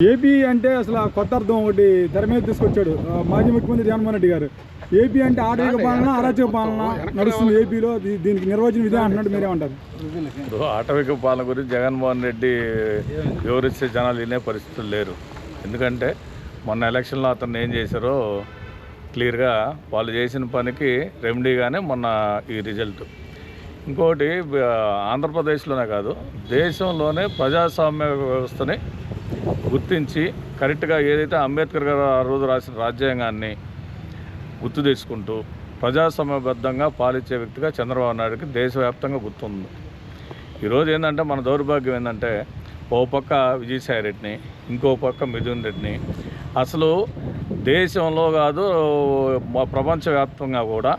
AP అంటే అసలు కొత్త అర్థం ఒకటి తెర మీద తీసుకొచ్చాడు మాజీ ముఖ్యమంత్రి జగన్మోహన్ రెడ్డి గారు. ఏపీ అంటే ఆటవిక పాలన అరాచక పాలన నడుస్తుంది ఏపీలో దీనికి నిర్వచనం ఇదే అంటున్నట్టు మీరేమంటారు ఇప్పుడు ఆటవిక పాలన గురించి జగన్మోహన్ రెడ్డి వివరిస్తే జనాలు వినే పరిస్థితులు లేరు. ఎందుకంటే మొన్న ఎలక్షన్లో అతను ఏం చేశారో క్లియర్గా వాళ్ళు చేసిన పనికి రెమెడీగానే మొన్న ఈ రిజల్ట్. ఇంకోటి ఆంధ్రప్రదేశ్లోనే కాదు దేశంలోనే ప్రజాస్వామ్య వ్యవస్థని గుర్తించి కరెక్ట్గా ఏదైతే అంబేద్కర్ గారు ఆ రోజు రాసిన రాజ్యాంగాన్ని గుర్తు తెచ్చుకుంటూ ప్రజాసమయబద్ధంగా పాలించే వ్యక్తిగా చంద్రబాబు నాయుడుకి దేశవ్యాప్తంగా గుర్తుంది. ఈరోజు ఏంటంటే మన దౌర్భాగ్యం ఏంటంటే ఓ పక్క విజయసాయి రెడ్డిని ఇంకో పక్క మిథున్ రెడ్డిని. అసలు దేశంలో కాదు ప్రపంచవ్యాప్తంగా కూడా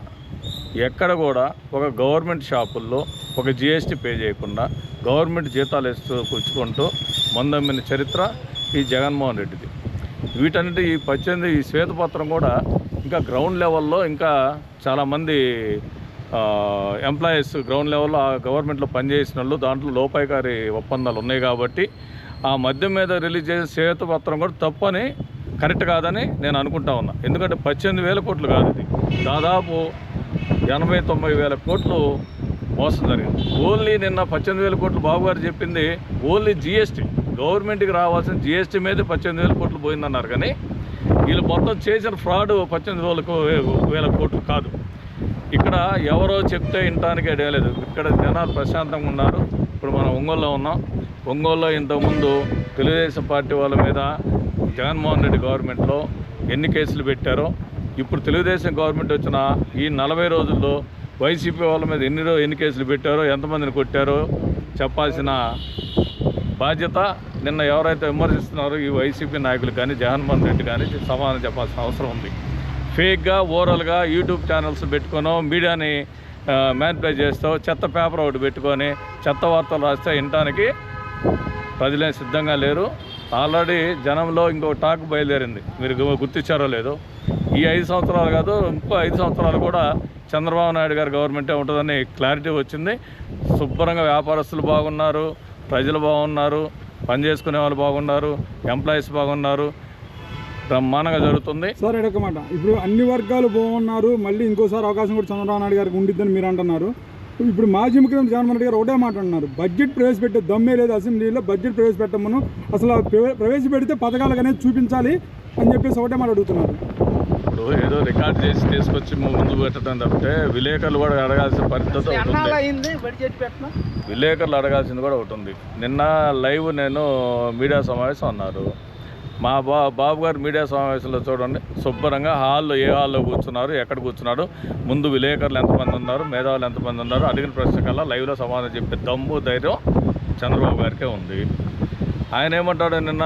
ఎక్కడ కూడా ఒక గవర్నమెంట్ షాపుల్లో ఒక జిఎస్టీ పే చేయకుండా గవర్నమెంట్ జీతాలు ఇస్తూ కూర్చుకుంటూ మందమ్మిన చరిత్ర ఈ జగన్మోహన్ రెడ్డిది. వీటన్నిటి ఈ పద్దెనిమిది ఈ శ్వేతపత్రం కూడా ఇంకా గ్రౌండ్ లెవెల్లో ఇంకా చాలామంది ఎంప్లాయీస్ గ్రౌండ్ లెవెల్లో ఆ గవర్నమెంట్లో పనిచేసిన వాళ్ళు దాంట్లో లోపాయికారి ఒప్పందాలు ఉన్నాయి కాబట్టి ఆ మద్యం మీద రిలీజ్ చేసే శ్వేతపత్రం కూడా తప్పని కరెక్ట్ కాదని నేను అనుకుంటా ఉన్నా. ఎందుకంటే పద్దెనిమిది వేల కోట్లు కాదు ఇది. దాదాపు ఎనభై తొంభై వేల కోట్లు మోసం జరిగింది. ఓన్లీ నిన్న పద్దెనిమిది వేల కోట్లు బాబు గారు చెప్పింది ఓన్లీ జిఎస్టీ గవర్నమెంట్కి రావాల్సిన జిఎస్టీ మీద పద్దెనిమిది వేల కోట్లు పోయిందన్నారు కానీ వీళ్ళు మొత్తం చేసిన ఫ్రాడ్ పద్దెనిమిది వేల వేల కోట్లు కాదు. ఇక్కడ ఎవరో చెప్తే వినటానికి ఐడియా లేదు. ఇక్కడ జనాలు ప్రశాంతంగా ఉన్నారు. ఇప్పుడు మనం ఒంగోలులో ఉన్నాం. ఒంగోలులో ఇంతకుముందు తెలుగుదేశం పార్టీ వాళ్ళ మీద జగన్మోహన్ రెడ్డి గవర్నమెంట్లో ఎన్ని కేసులు పెట్టారో ఇప్పుడు తెలుగుదేశం గవర్నమెంట్ వచ్చిన ఈ నలభై రోజుల్లో వైసీపీ వాళ్ళ మీద ఎన్ని ఎన్ని కేసులు పెట్టారో ఎంతమందిని కొట్టారో చెప్పాల్సిన బాధ్యత నిన్న ఎవరైతే విమర్శిస్తున్నారో ఈ వైసీపీ నాయకులు కానీ జగన్మోహన్ రెడ్డి కానీ సమాధానం చెప్పాల్సిన అవసరం ఉంది. ఫేక్గా ఓవరాల్గా యూట్యూబ్ ఛానల్స్ పెట్టుకొని మీడియాని మ్యానిపులేట్ చేస్తూ చెత్త పేపర్ ఒకటి పెట్టుకొని చెత్త వార్తలు రాస్తే వినటానికి ప్రజలేం సిద్ధంగా లేరు. ఆల్రెడీ జనంలో ఇంకో టాక్ బయలుదేరింది. మీరు గుర్తించారో లేదో. ఈ ఐదు సంవత్సరాలు కాదు ఇంకో ఐదు సంవత్సరాలు కూడా చంద్రబాబు నాయుడు గారి గవర్నమెంటే ఉంటుందని క్లారిటీ వచ్చింది. శుభ్రంగా వ్యాపారస్తులు బాగున్నారు ప్రజలు బాగున్నారు పని చేసుకునే వాళ్ళు బాగున్నారు ఎంప్లాయీస్ బాగున్నారు. బ్రహ్మాండంగా జరుగుతుంది. సార్ ఎడకమాట ఇప్పుడు అన్ని వర్గాలు బాగున్నారు మళ్ళీ ఇంకోసారి అవకాశం కూడా చంద్రబాబు నాయుడు గారికి ఉండిద్దని మీరు అంటున్నారు. ఇప్పుడు మాజీ ముఖ్యమంత్రి జగన్మోహన్ రెడ్డి గారు ఒకటే మాట అంటున్నారు. బడ్జెట్ ప్రవేశపెట్టే దమ్మే లేదు అసెంబ్లీలో బడ్జెట్ ప్రవేశపెట్టమను అసలు ప్రవేశపెడితే పథకాలు అనేది చూపించాలి అని చెప్పేసి ఒకటే మాట అడుగుతున్నారు. ఇప్పుడు ఏదో రికార్డ్ చేసి తీసుకొచ్చి ముందు పెట్టడం తప్పితే విలేకరులు కూడా అడగాల్సిన పరిస్థితి విలేకరులు అడగాల్సింది కూడా ఒకటి ఉంది. నిన్న లైవ్ నేను మీడియా సమావేశం అన్నారు. మా బా బాబు గారు మీడియా సమావేశంలో చూడండి శుభ్రంగా హాల్లో ఏ హాల్లో కూర్చున్నారు ఎక్కడ కూర్చున్నారు ముందు విలేకరులు ఎంతమంది ఉన్నారు మేధావులు ఎంతమంది ఉన్నారు అడిగిన ప్రశ్న కల్లా లైవ్లో సమాధానం చెప్పే దమ్ము ధైర్యం చంద్రబాబు గారికే ఉంది. ఆయన ఏమంటాడు నిన్న?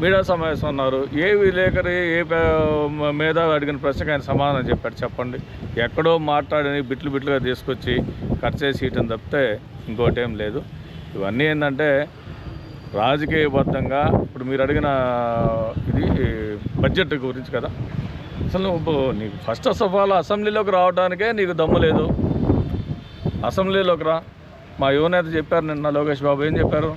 మీడియా సమావేశం ఉన్నారు ఏ విలేకరి ఏ మీద మేధావి అడిగిన ప్రశ్నకు ఆయన సమాధానం చెప్పాడు చెప్పండి. ఎక్కడో మాట్లాడని బిట్లు బిట్లుగా తీసుకొచ్చి ఖర్చు చేసి ఇయటం తప్పితే ఇంకోటి ఏం లేదు. ఇవన్నీ ఏంటంటే రాజకీయబద్ధంగా ఇప్పుడు మీరు అడిగిన ఇది బడ్జెట్ గురించి కదా. అసలు నువ్వు నీకు ఫస్ట్ ఆఫ్ ఆల్ అసెంబ్లీలోకి రావడానికే నీకు దమ్ము లేదు. అసెంబ్లీలోకి రా. మా యువనేత చెప్పారు నిన్న లోకేష్ బాబు. ఏం చెప్పారు?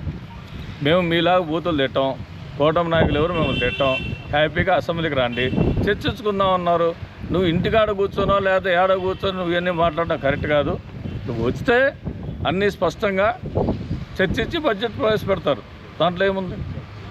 మేము మీలాగా బూతులు తిట్టాం. కూటమి నాయకులు ఎవరు? మేము తిట్టం. హ్యాపీగా అసెంబ్లీకి రండి. చర్చించుకుందాం అన్నారు. నువ్వు ఇంటికాడ కూర్చోనో లేకపోతే ఏడ కూర్చొని నువ్వు ఇవన్నీ మాట్లాడడం కరెక్ట్ కాదు. నువ్వు వస్తే అన్నీ స్పష్టంగా చర్చించి బడ్జెట్ ప్రవేశపెడతారు. దాంట్లో ఏముంది?